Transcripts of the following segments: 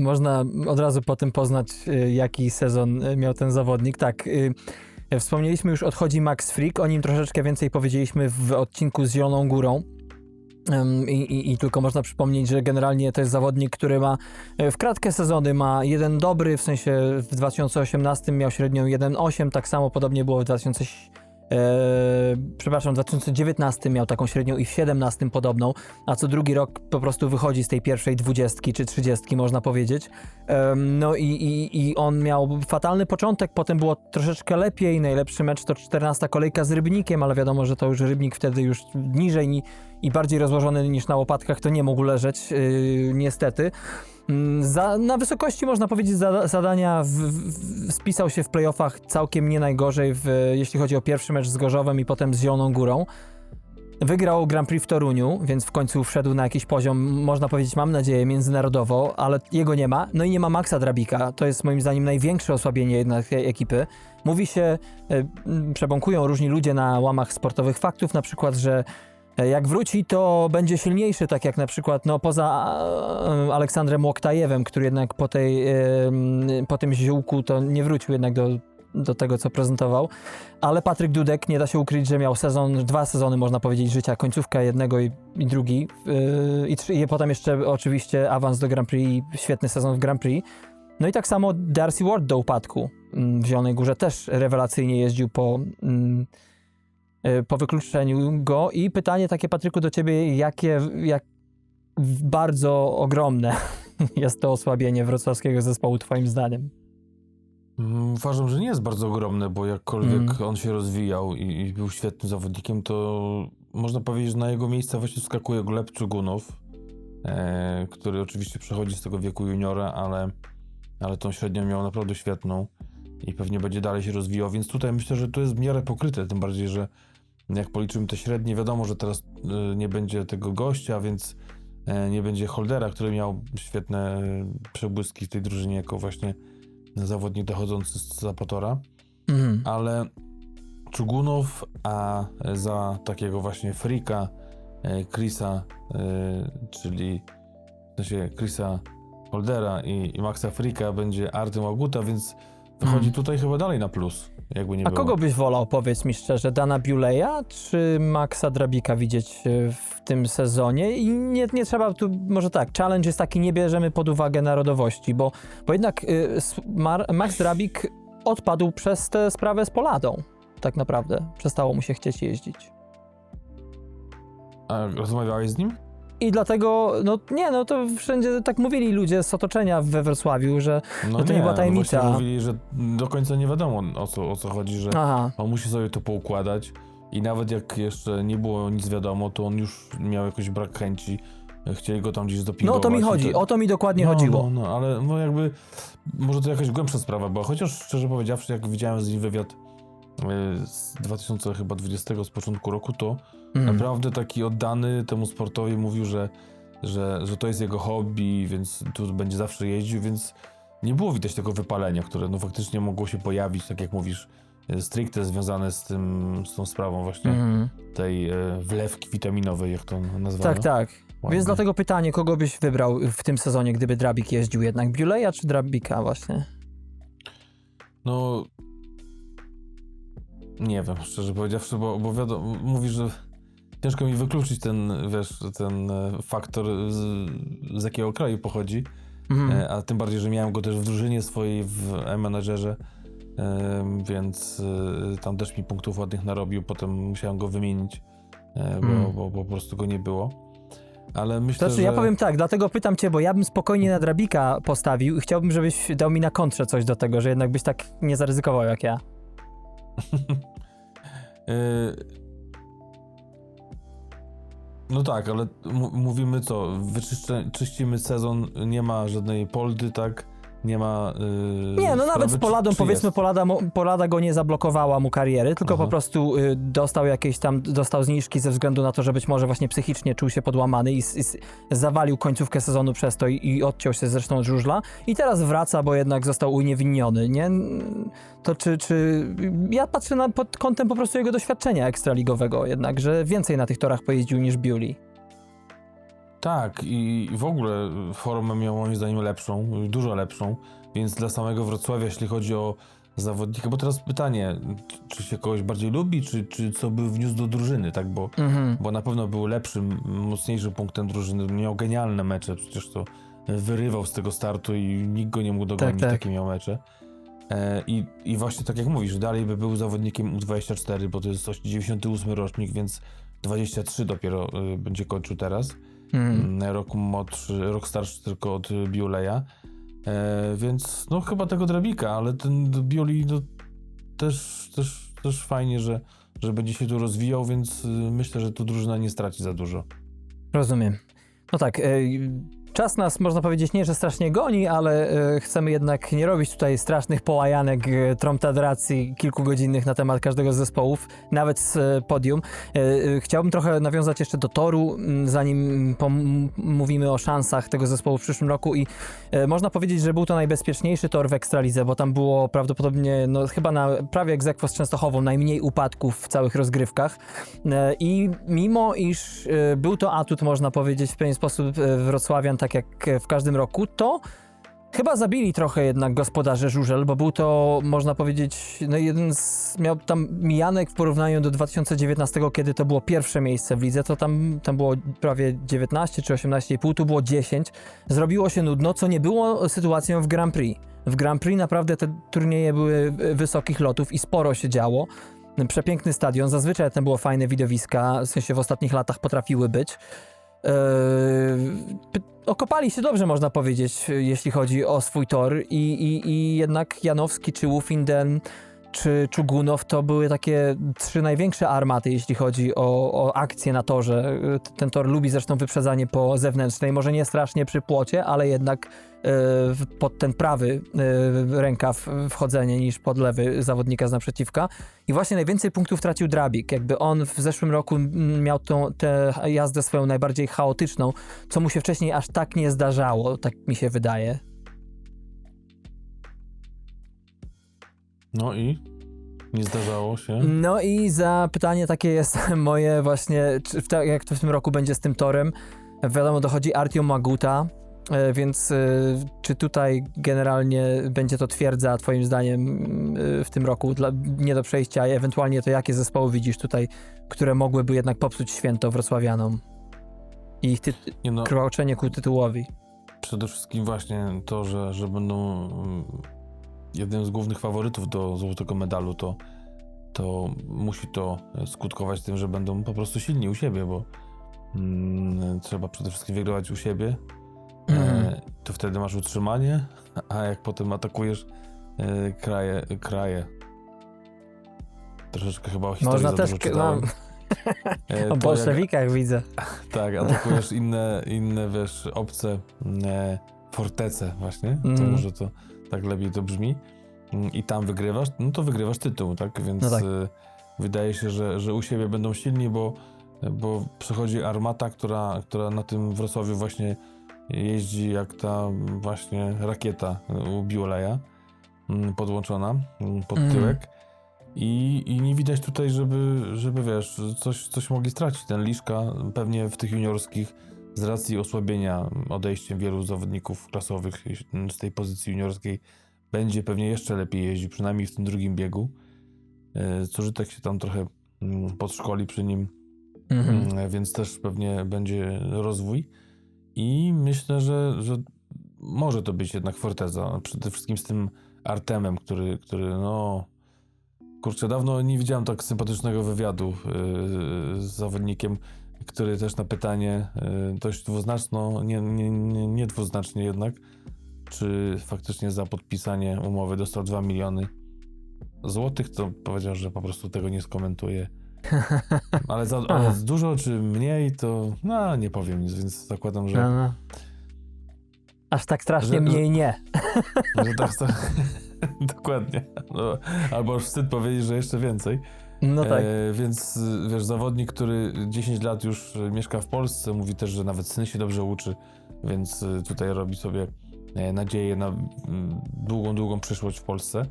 można od razu po tym poznać, y, jaki sezon y, miał ten zawodnik. Tak, y, wspomnieliśmy już, odchodzi Max Frick, o nim troszeczkę więcej powiedzieliśmy w odcinku z Zieloną Górą. I, i, I tylko można przypomnieć, że generalnie to jest zawodnik, który ma e, w kratkę sezony ma jeden dobry, w sensie w 2018 miał średnią 1,8, tak samo podobnie było w 2000, e, przepraszam, w 2019 miał taką średnią i w 2017 podobną, a co drugi rok po prostu wychodzi z tej pierwszej dwudziestki czy trzydziestki, można powiedzieć. Em, no i, i, i on miał fatalny początek, potem było troszeczkę lepiej, najlepszy mecz to 14 kolejka z Rybnikiem, ale wiadomo, że to już Rybnik wtedy już niżej ni, i bardziej rozłożony niż na łopatkach, to nie mógł leżeć, yy, niestety. Mm, Za, na wysokości, można powiedzieć, za, zadania w, w, spisał się w playoffach całkiem nie najgorzej, w, jeśli chodzi o pierwszy mecz z Gorzowem i potem z Zieloną Górą. Wygrał Grand Prix w Toruniu, więc w końcu wszedł na jakiś poziom, można powiedzieć, mam nadzieję, międzynarodowo, ale jego nie ma. No i nie ma Maxa Drabika. To jest moim zdaniem największe osłabienie jednak tej ekipy. Mówi się, e, przebąkują różni ludzie na łamach sportowych faktów, na przykład, że e, jak wróci, to będzie silniejszy, tak jak na przykład no, poza e, Aleksandrem Łoktajewem, który jednak po, tej, e, po tym ziółku to nie wrócił jednak do, do tego, co prezentował. Ale Patryk Dudek, nie da się ukryć, że miał sezon, dwa sezony, można powiedzieć, życia, końcówka jednego i, i drugi. I, I potem jeszcze oczywiście awans do Grand Prix i świetny sezon w Grand Prix. No i tak samo Darcy Ward do upadku mm, w Zielonej Górze też rewelacyjnie jeździł po, mm, po wykluczeniu go. I pytanie takie, Patryku, do ciebie, jakie, jak bardzo ogromne jest to osłabienie wrocławskiego zespołu, twoim zdaniem? Mm, Uważam, że nie jest bardzo ogromne, bo jakkolwiek Mm. on się rozwijał i, i był świetnym zawodnikiem, to można powiedzieć, że na jego miejsce właśnie wskakuje Gleb Czugunow, e, który oczywiście przechodzi z tego wieku juniora, ale, ale tą średnią miał naprawdę świetną i pewnie będzie dalej się rozwijał, więc tutaj myślę, że to jest w miarę pokryte, tym bardziej, że jak policzymy te średnie, wiadomo, że teraz e, nie będzie tego gościa, więc e, nie będzie Holdera, który miał świetne e, przebłyski w tej drużynie jako właśnie zawodnik dochodzący z Zapatora, Mhm. ale Czugunow, a za takiego właśnie frika e, Chrisa, czyli w sensie Chrisa Holdera i, i Maxa Frika będzie Artem Aguta, więc wychodzi Mhm. tutaj chyba dalej na plus, jakby nie A było. kogo byś wolał, powiedz mi szczerze, Dana Buleya czy Maxa Drabika widzieć e, w tym sezonie? I nie, nie trzeba tu, może tak, challenge jest taki, nie bierzemy pod uwagę narodowości, bo, bo jednak y, Mar- Max Drabik odpadł przez tę sprawę z Poladą, tak naprawdę. Przestało mu się chcieć jeździć. A rozmawiałeś z nim? I dlatego, no nie, no to wszędzie tak mówili ludzie z otoczenia we Wrocławiu, że No to nie była tajemnica. No mówili, że do końca nie wiadomo o co, o co chodzi, że aha, on musi sobie to poukładać i nawet jak jeszcze nie było nic wiadomo, to on już miał jakoś brak chęci. Chcieli go tam gdzieś no zdopingować. o to mi chodzi, o to mi dokładnie no, chodziło. No, no, ale no jakby może to jakaś głębsza sprawa była, chociaż szczerze powiedziawszy, jak widziałem z nim wywiad z 2020 z początku roku, to Mhm. naprawdę taki oddany temu sportowi mówił, że, że, że to jest jego hobby, więc tu będzie zawsze jeździł, więc nie było widać tego wypalenia, które no faktycznie mogło się pojawić, tak jak mówisz, y, stricte związane z tym, z tą sprawą właśnie Mhm. tej y, wlewki witaminowej, jak to nazwano. Tak, tak. Ładnie. Więc dlatego pytanie, kogo byś wybrał w tym sezonie, gdyby Drabik jeździł jednak? Buleya czy Drabika właśnie? No. Nie wiem, szczerze powiedziawszy, bo, bo wiadomo, mówisz, że ciężko mi wykluczyć ten, wiesz, ten e, faktor, z, z jakiego kraju pochodzi, Mhm. e, a tym bardziej, że miałem go też w drużynie swojej, w e-menadżerze, e, więc e, tam też mi punktów ładnych narobił, potem musiałem go wymienić, bo, Mm. bo, bo po prostu go nie było. Ale myślę, Znaczy, że... ja powiem tak, dlatego pytam cię, bo ja bym spokojnie na Drabika postawił i chciałbym, żebyś dał mi na kontrze coś do tego, że jednak byś tak nie zaryzykował jak ja. Y, No tak, ale mówimy co, czyścimy sezon, nie ma żadnej poldy, tak? Nie ma. Yy, Nie, no nawet z Poladą, czy powiedzmy, jest? Polada, Polada go nie zablokowała mu kariery, tylko Aha. po prostu y, dostał jakieś tam, dostał zniżki ze względu na to, że być może właśnie psychicznie czuł się podłamany i, i zawalił końcówkę sezonu przez to i, i odciął się zresztą od żużla i teraz wraca, bo jednak został uniewinniony, nie? To czy, czy... Ja patrzę na, pod kątem po prostu jego doświadczenia ekstraligowego jednak, że więcej na tych torach pojeździł niż Bewley. Tak, i w ogóle formę miał moim zdaniem lepszą, dużo lepszą, więc dla samego Wrocławia, jeśli chodzi o zawodnika, bo teraz pytanie, czy się kogoś bardziej lubi, czy, czy co by wniósł do drużyny, tak, bo, Mhm. bo na pewno był lepszym, mocniejszym punktem drużyny, miał genialne mecze, przecież to wyrywał z tego startu i nikt go nie mógł dogonić, tak. takie miał mecze. E, I, I właśnie tak jak mówisz, dalej by był zawodnikiem U24, bo to jest 98 rocznik, więc 23 dopiero y, będzie kończył teraz. Mhm. Mm, Rok młodszy, rok starszy tylko od Biuleja. E, więc no chyba tego Drabika, ale ten Bioli no, też, też, też fajnie, że, że będzie się tu rozwijał, więc y, myślę, że tu drużyna nie straci za dużo. Rozumiem. No tak, e, czas nas, można powiedzieć, nie, że strasznie goni, ale e, chcemy jednak nie robić tutaj strasznych połajanek, e, tromtadracji kilkugodzinnych na temat każdego z zespołów, nawet z e, podium. E, e, Chciałbym trochę nawiązać jeszcze do toru, m, zanim mówimy o szansach tego zespołu w przyszłym roku i e, można powiedzieć, że był to najbezpieczniejszy tor w Ekstralidze, bo tam było prawdopodobnie, no chyba na prawie egzekwo z Częstochową, najmniej upadków w całych rozgrywkach. E, I mimo iż e, był to atut, można powiedzieć, w pewien sposób e, wrocławian, tak jak e, w każdym roku, to chyba zabili trochę jednak gospodarze Żużel, bo był to, można powiedzieć, no jeden z, miał tam mijanek w porównaniu do 2019, kiedy to było pierwsze miejsce w lidze, to tam, tam było prawie 19 czy 18,5, tu było 10. Zrobiło się nudno, co nie było sytuacją w Grand Prix. W Grand Prix naprawdę te turnieje były wysokich lotów i sporo się działo. Przepiękny stadion, zazwyczaj tam było fajne widowiska, w sensie w ostatnich latach potrafiły być. Py- okopali się dobrze, można powiedzieć, jeśli chodzi o swój tor i, i, i jednak Janowski czy Wufinden czy Czugunow to były takie trzy największe armaty, jeśli chodzi o, o na torze. T- Ten tor lubi zresztą wyprzedzanie po zewnętrznej, może nie strasznie przy płocie, ale jednak pod ten prawy e, rękaw wchodzenie niż pod lewy zawodnika z naprzeciwka. I właśnie najwięcej punktów tracił Drabik. Jakby on w zeszłym roku miał tą, tę jazdę swoją najbardziej chaotyczną, co mu się wcześniej aż tak nie zdarzało, tak mi się wydaje. No i nie zdarzało się. No i za pytanie takie jest moje właśnie, czy jak to w tym roku będzie z tym torem. Wiadomo, dochodzi Artio Maguta, e, więc e, czy tutaj generalnie będzie to twierdza twoim zdaniem e, w tym roku dla, nie do przejścia, i ewentualnie to jakie zespoły widzisz tutaj, które mogłyby jednak popsuć święto wrocławianom? I ich ty- Nie no, kroczenie ku tytułowi. przede wszystkim właśnie to, że, że będą mm, jednym z głównych faworytów do złotego medalu, to, to musi to skutkować tym, że będą po prostu silni u siebie, bo mm, trzeba przede wszystkim wygrywać u siebie, Mhm. e, to wtedy masz utrzymanie, a jak potem atakujesz e, kraje, kraje. Troszeczkę chyba o historii Można też no, E, o to jak- bolszewikach widzę. tak, atakujesz inne, inne wiesz, obce e, fortece właśnie, to Mm. może to tak lepiej to brzmi Mm, i tam wygrywasz, no to wygrywasz tytuł, tak, więc No tak. e, wydaje się, że, że u siebie będą silni, bo, bo przychodzi armata, która, która na tym Wrocławiu właśnie jeździ jak ta właśnie rakieta u Bioleja mm, podłączona mm, pod Mm. tyłek. I, I nie widać tutaj, żeby, żeby wiesz, coś, coś mogli stracić. Ten Liszka pewnie w tych juniorskich z racji osłabienia odejściem wielu zawodników klasowych z tej pozycji juniorskiej będzie pewnie jeszcze lepiej jeździł, przynajmniej w tym drugim biegu. E, Zużytek się tam trochę mm, podszkoli przy nim, Mhm. mm, więc też pewnie będzie rozwój. I myślę, że, że może to być jednak Forteza. Przede wszystkim z tym Artemem, który, który no. Kurczę, dawno nie widziałem tak sympatycznego wywiadu yy, z zawodnikiem, który też na pytanie yy, dość dwuznaczno, nie, nie, nie, nie dwuznacznie jednak, czy faktycznie za podpisanie umowy dostał 2 miliony złotych, to powiedział, że po prostu tego nie skomentuje. Ale za ale Aha. dużo czy mniej, to no, nie powiem nic, więc zakładam, że, No, no. Aż tak strasznie Że- mniej nie. że tak to... Dokładnie. No, albo już wstyd powiedzieć, że jeszcze więcej. No tak. E, więc wiesz, zawodnik, który 10 lat już mieszka w Polsce, mówi też, że nawet syn się dobrze uczy, więc y, tutaj robi sobie e, nadzieję na długą, długą przyszłość w Polsce,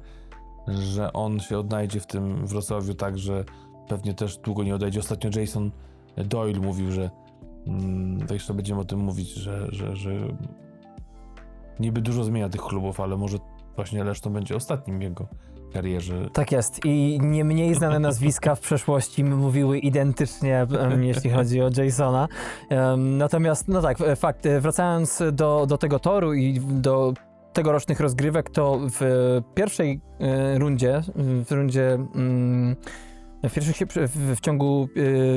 że on się odnajdzie w tym Wrocławiu tak, że pewnie też długo nie odejdzie. Ostatnio Jason Doyle mówił, że Mm, To jeszcze będziemy o tym mówić, że, że, że niby dużo zmienia tych klubów, ale może właśnie Leszno będzie ostatnim jego karierze. Tak jest. I nie mniej znane nazwiska w przeszłości mówiły identycznie, jeśli chodzi o Jasona. Natomiast, no tak, fakt, wracając do, do tego toru i do tegorocznych rozgrywek, to w pierwszej e, rundzie, w rundzie. mm, W, pierwszych, w, w ciągu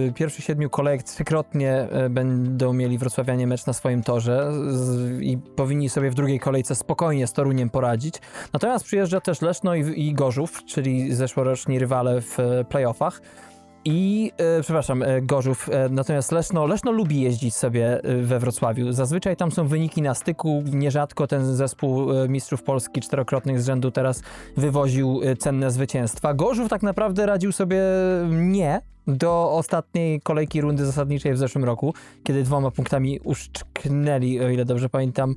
e, pierwszych siedmiu kolejek trzykrotnie e, będą mieli wrocławianie mecz na swoim torze z, i powinni sobie w drugiej kolejce spokojnie z Toruniem poradzić. Natomiast przyjeżdża też Leszno i, i Gorzów, czyli zeszłoroczni rywale w e, playoffach. I, e, przepraszam, e, Gorzów, e, natomiast Leszno, Leszno lubi jeździć sobie e, we Wrocławiu. Zazwyczaj tam są wyniki na styku. Nierzadko ten zespół e, mistrzów Polski czterokrotnych z rzędu teraz wywoził e, cenne zwycięstwa. Gorzów tak naprawdę radził sobie nie do ostatniej kolejki rundy zasadniczej w zeszłym roku, kiedy dwoma punktami uszczknęli, o ile dobrze pamiętam,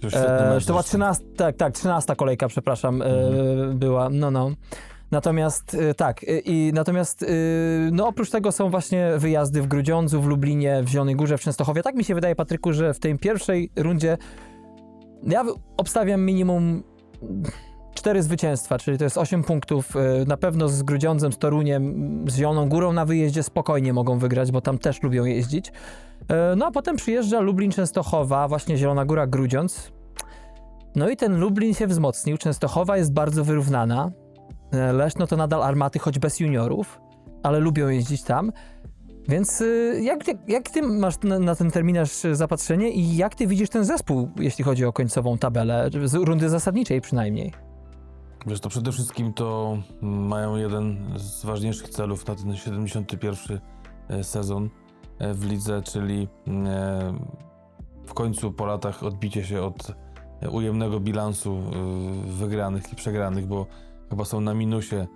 To E, to była zresztą. 13, tak, tak, 13 kolejka, przepraszam, e, Mhm. była, no, no. Natomiast e, tak, e, i natomiast e, no oprócz tego są właśnie wyjazdy w Grudziądzu, w Lublinie, w Zielonej Górze, w Częstochowie. Tak mi się wydaje, Patryku, że w tej pierwszej rundzie ja obstawiam minimum cztery zwycięstwa, czyli to jest 8 punktów. Na pewno z Grudziądzem, z Toruniem, z Zieloną Górą na wyjeździe spokojnie mogą wygrać, bo tam też lubią jeździć. No a potem przyjeżdża Lublin, Częstochowa, właśnie Zielona Góra, Grudziądz. No i ten Lublin się wzmocnił. Częstochowa jest bardzo wyrównana. E, Leszno to nadal armaty, choć bez juniorów, ale lubią jeździć tam. Więc y, jak, jak, ty masz na, na ten terminarz zapatrzenie i jak ty widzisz ten zespół, jeśli chodzi o końcową tabelę, z rundy zasadniczej przynajmniej? Wiesz, to przede wszystkim to mają jeden z ważniejszych celów na ten 71 e, sezon e, w lidze, czyli w końcu po latach odbicie się od ujemnego bilansu wygranych i przegranych, bo chyba są na minusie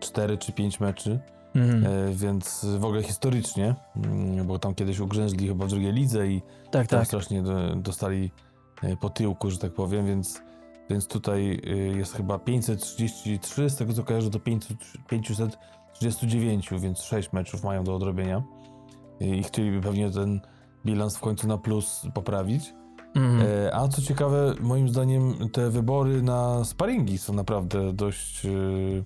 4 czy 5 meczy, Mhm. e, więc w ogóle historycznie, mm, bo tam kiedyś ugrzęźli chyba w drugiej lidze i tak, tam tak. strasznie do, dostali e, po tyłku, że tak powiem, więc, więc tutaj y, jest chyba 533, z tego co kojarzę to 500, 539, więc 6 meczów mają do odrobienia I- i chcieliby pewnie ten bilans w końcu na plus poprawić. Mhm. E, A co ciekawe, moim zdaniem te wybory na sparingi są naprawdę dość y,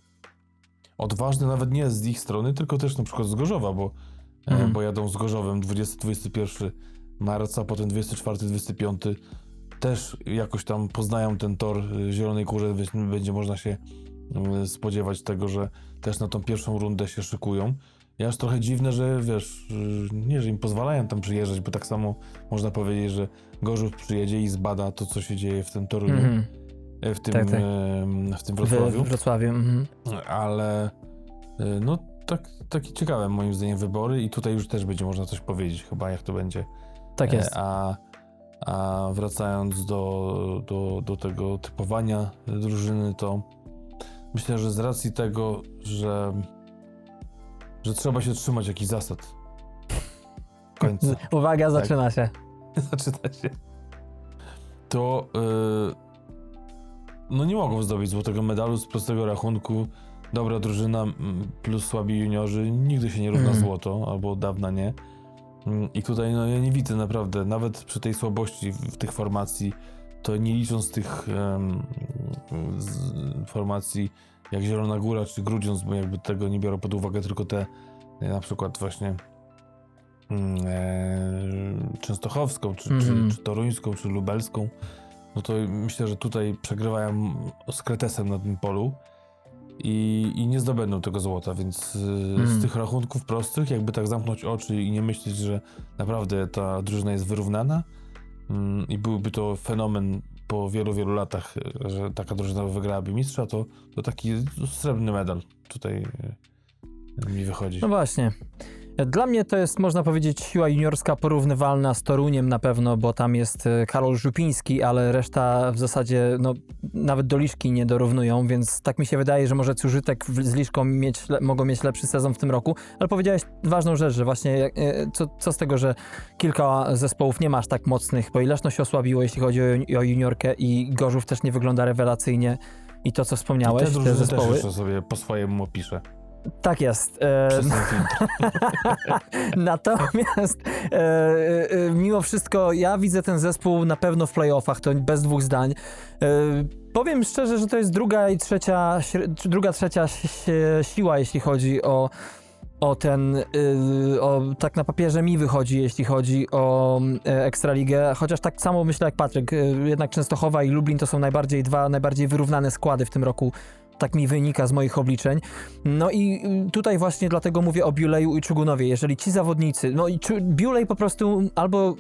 odważne, nawet nie z ich strony, tylko też na przykład z Gorzowa, bo, e, Mhm. bo jadą z Gorzowem 20-21 marca, potem 24-25 też jakoś tam poznają ten tor Zielonej Górze, więc będzie można się spodziewać tego, że też na tą pierwszą rundę się szykują. Ja aż trochę dziwne, że wiesz, nie, że im pozwalają tam przyjeżdżać, bo tak samo można powiedzieć, że Gorzów przyjedzie i zbada to, co się dzieje w tym Toruniu, Mhm. e, w tym, Tak, tak. w tym Wrocławiu, w Wrocławiu. Mhm. ale y, no tak, takie ciekawe moim zdaniem wybory i tutaj już też będzie można coś powiedzieć chyba, jak to będzie. Tak E, jest. A, a wracając do, do, do tego typowania drużyny, to myślę, że z racji tego, że, że trzeba się trzymać jakichś zasad w końcu, Uwaga, zaczyna się. zaczyna się, to yy, no nie mogą zdobyć złotego medalu z prostego rachunku. Dobra drużyna mm, plus słabi juniorzy nigdy się nie równa Mhm. złoto, albo od dawna nie. Mm, I tutaj no, ja nie widzę naprawdę, nawet przy tej słabości w, w tych formacji, to nie licząc tych z, formacji jak Zielona Góra czy Grudziądz, bo jakby tego nie biorą pod uwagę, tylko te e, na przykład właśnie mm, e, Częstochowską, czy, Mhm. czy, czy Toruńską, czy Lubelską, no to myślę, że tutaj przegrywają z kretesem na tym polu i, i nie zdobędą tego złota, więc Mhm. z tych rachunków prostych, jakby tak zamknąć oczy i nie myśleć, że naprawdę ta drużyna jest wyrównana mm, i byłby to fenomen po wielu, wielu latach, y, że taka drużyna wygrałaby mistrza, to, to taki srebrny medal tutaj y, mi wychodzi. No właśnie. Dla mnie to jest, można powiedzieć, siła juniorska porównywalna z Toruniem na pewno, bo tam jest e, Karol Żupiński, ale reszta w zasadzie, no, nawet do Liszki nie dorównują, więc tak mi się wydaje, że może Cużytek w- z Liszką mieć, mogą mieć lepszy sezon w tym roku, ale powiedziałeś ważną rzecz, że właśnie jak- e, co, co z tego, że kilka zespołów nie masz tak mocnych, bo i Leszno się osłabiło, jeśli chodzi o, o juniorkę i Gorzów też nie wygląda rewelacyjnie i to, co I wspomniałeś, te te, też zespoły. jeszcze sobie po swojemu opiszę. Tak jest. E. Natomiast e, e, mimo wszystko ja widzę ten zespół na pewno w playoffach, to bez dwóch zdań. Powiem szczerze, że to jest druga i trzecia, druga, trzecia si- siła, jeśli chodzi o, o ten, o, tak na papierze mi wychodzi, jeśli chodzi o Ekstraligę, chociaż tak samo myślę jak Patryk, jednak Częstochowa i Lublin to są najbardziej dwa najbardziej wyrównane składy w tym roku, tak mi wynika z moich obliczeń. No i y, tutaj właśnie dlatego mówię o Biuleju i Czugunowie. Jeżeli ci zawodnicy, no i Biulej po prostu albo,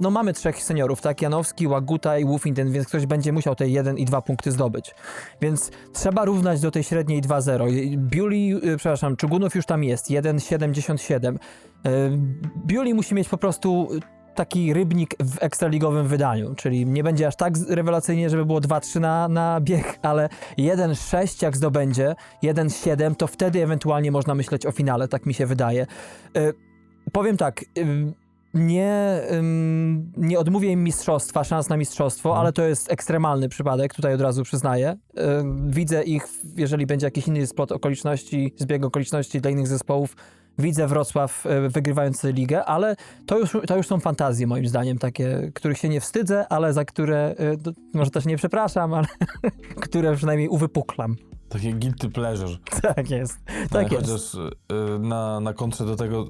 no mamy trzech seniorów, tak? Janowski, Łaguta i Wolfington, więc ktoś będzie musiał te 1 i 2 punkty zdobyć. Więc trzeba równać do tej średniej 2-0. I Biuli, y, przepraszam, Czugunów już tam jest, 1,77. Y, Biuli musi mieć po prostu taki rybnik w ekstraligowym wydaniu, czyli nie będzie aż tak rewelacyjnie, żeby było 2-3 na, na bieg, ale 1-6 jak zdobędzie, 1-7, to wtedy ewentualnie można myśleć o finale, tak mi się wydaje. Y, powiem tak, nie, ym, nie odmówię im mistrzostwa, szans na mistrzostwo, Mhm. ale to jest ekstremalny przypadek, tutaj od razu przyznaję. Y, widzę ich, jeżeli będzie jakiś inny splot okoliczności, zbieg okoliczności dla innych zespołów, widzę Wrocław y, wygrywający ligę, ale to już, to już są fantazje moim zdaniem, takie, których się nie wstydzę, ale za które, no, może też nie przepraszam, ale które przynajmniej uwypuklam. Takie guilty pleasure. Tak jest, tak No, jest. Chociaż y, na, na kontrze do tego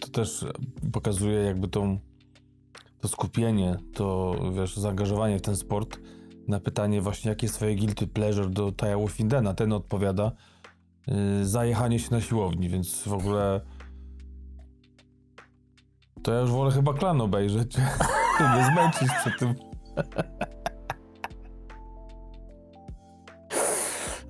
to też pokazuje jakby tą, to skupienie, to wiesz, zaangażowanie w ten sport. Na pytanie właśnie, jakie jest twoje guilty pleasure do Taja Wolfindena, ten odpowiada zajechanie się na siłowni, więc w ogóle to ja już wolę chyba klan obejrzeć, nie zmęczyć przed tym.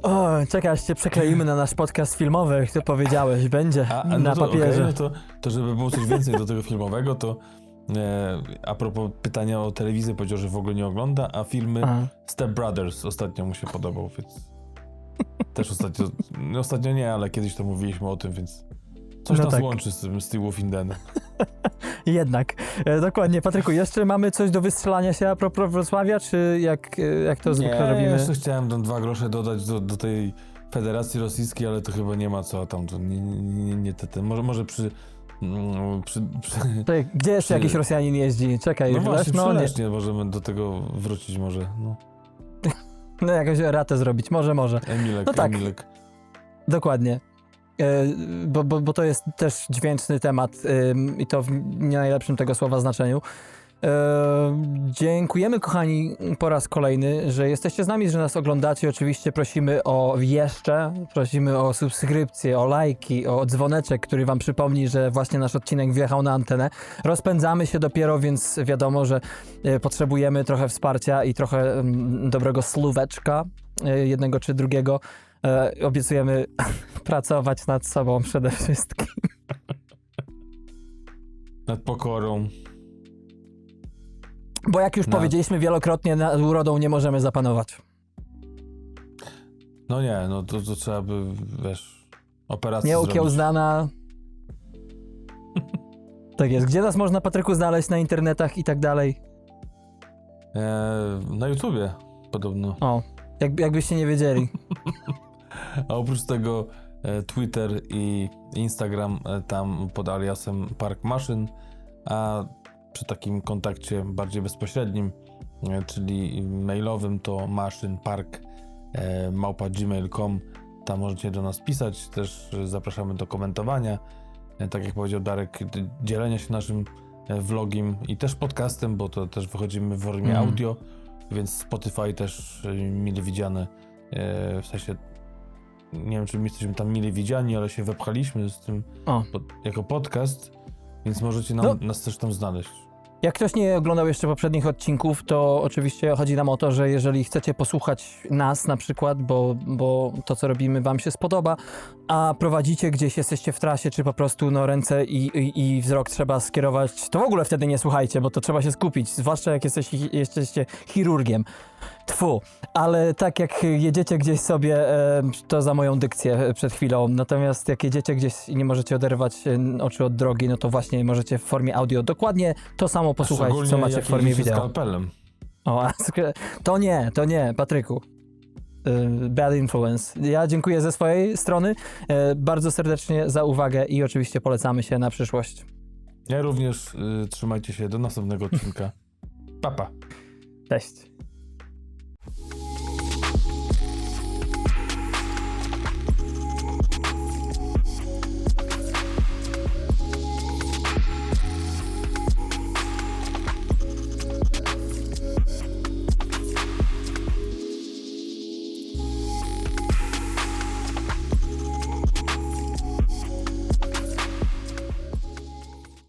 O, czekaj, aż cię przekleimy na nasz podcast filmowy, jak to powiedziałeś, będzie A, a na no to, papierze. no to, to żeby było coś więcej do tego filmowego, to e, a propos pytania o telewizję, powiedział, że w ogóle nie ogląda, a filmy Aha. Step Brothers ostatnio mu się podobał, więc też ostatnio, no ostatnio nie, ale kiedyś to mówiliśmy o tym, więc coś No nas tak. łączy z tym Steve Wolfindenem. Jednak. E, dokładnie. Patryku, jeszcze mamy coś do wystrzelania się a propos Wrocławia, czy jak, e, jak to zwykle nie, robimy? jeszcze chciałem tam dwa grosze dodać do, do tej Federacji Rosyjskiej, ale to chyba nie ma co tam, to nie, nie, nie, te, te, może, może przy, mm, przy, przy Czekaj, gdzie jeszcze przy- jakiś Rosjanin jeździ? Czekaj, no właśnie, no, nie, możemy do tego wrócić może, no. No jakąś ratę zrobić, może, może. Emilek, No tak. Emilek. Dokładnie. E, Bo, bo, bo to jest też dźwięczny temat i to w nie najlepszym tego słowa znaczeniu. Dziękujemy kochani po raz kolejny, że jesteście z nami, że nas oglądacie. Oczywiście prosimy o jeszcze, prosimy o subskrypcję, o lajki, o dzwoneczek, który wam przypomni, że właśnie nasz odcinek wjechał na antenę. Rozpędzamy się dopiero, więc wiadomo, że e, potrzebujemy trochę wsparcia i trochę dobrego słóweczka, e, jednego czy drugiego. E, Obiecujemy pracować nad sobą przede wszystkim. Nad pokorą. Bo jak już No. powiedzieliśmy wielokrotnie, nad urodą nie możemy zapanować. No nie, no to, to trzeba by, wiesz, operację. Nieokiełznana. Tak jest. Gdzie nas można, Patryku, znaleźć na internetach i tak dalej? E, na YouTubie podobno. O, jak, jakbyście nie wiedzieli. A oprócz tego e, Twitter i Instagram e, tam pod aliasem Park Maszyn, a przy takim kontakcie bardziej bezpośrednim, e, czyli mailowym to maszynpark e, małpa gmail.com. Tam możecie do nas pisać, też zapraszamy do komentowania. E, Tak jak powiedział Darek, dzielenia się naszym vlogiem i też podcastem, bo to też wychodzimy w formie Mhm. audio, więc Spotify też mile widziane, w sensie nie wiem, czy my jesteśmy tam mile widziani, ale się wepchaliśmy z tym pod, jako podcast, więc możecie nam, No. nas też tam znaleźć. Jak ktoś nie oglądał jeszcze poprzednich odcinków, to oczywiście chodzi nam o to, że jeżeli chcecie posłuchać nas na przykład, bo, bo to, co robimy, wam się spodoba, a prowadzicie gdzieś, jesteście w trasie, czy po prostu no, ręce i, i, i wzrok trzeba skierować, to w ogóle wtedy nie słuchajcie, bo to trzeba się skupić, zwłaszcza jak jesteście, jesteście chirurgiem. Tfu, ale tak jak jedziecie gdzieś sobie, e, to za moją dykcję e, przed chwilą, natomiast jak jedziecie gdzieś i nie możecie oderwać e, oczu od drogi, no to właśnie możecie w formie audio dokładnie to samo posłuchać, Szczególnie co macie jak w formie wideo. skalpelem. O, a sk- to nie, to nie, Patryku. y, bad influence. Ja dziękuję ze swojej strony bardzo serdecznie za uwagę i oczywiście polecamy się na przyszłość. Ja również y, trzymajcie się do następnego odcinka. Papa. Cześć.